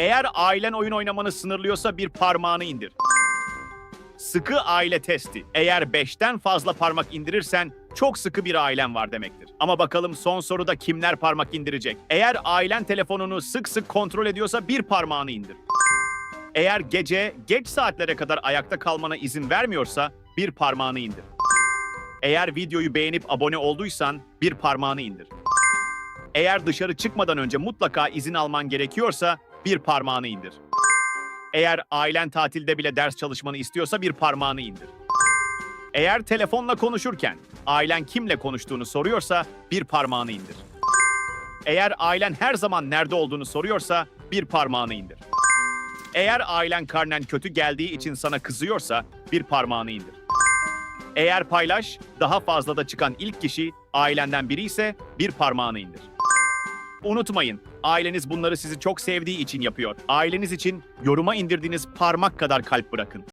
Eğer ailen oyun oynamanı sınırlıyorsa bir parmağını indir. Sıkı aile testi. Eğer 5'ten fazla parmak indirirsen çok sıkı bir ailen var demektir. Ama bakalım son soruda kimler parmak indirecek? Eğer ailen telefonunu sık sık kontrol ediyorsa bir parmağını indir. Eğer gece geç saatlere kadar ayakta kalmana izin vermiyorsa bir parmağını indir. Eğer videoyu beğenip abone olduysan bir parmağını indir. Eğer dışarı çıkmadan önce mutlaka izin alman gerekiyorsa bir parmağını indir. Eğer ailen tatilde bile ders çalışmanı istiyorsa bir parmağını indir. Eğer telefonla konuşurken ailen kimle konuştuğunu soruyorsa bir parmağını indir. Eğer ailen her zaman nerede olduğunu soruyorsa bir parmağını indir. Eğer ailen karnen kötü geldiği için sana kızıyorsa bir parmağını indir. Eğer paylaş, daha fazla da çıkan ilk kişi ailenden biri ise bir parmağını indir. Unutmayın, aileniz bunları sizi çok sevdiği için yapıyor. Aileniz için yoruma indirdiğiniz parmak kadar kalp bırakın.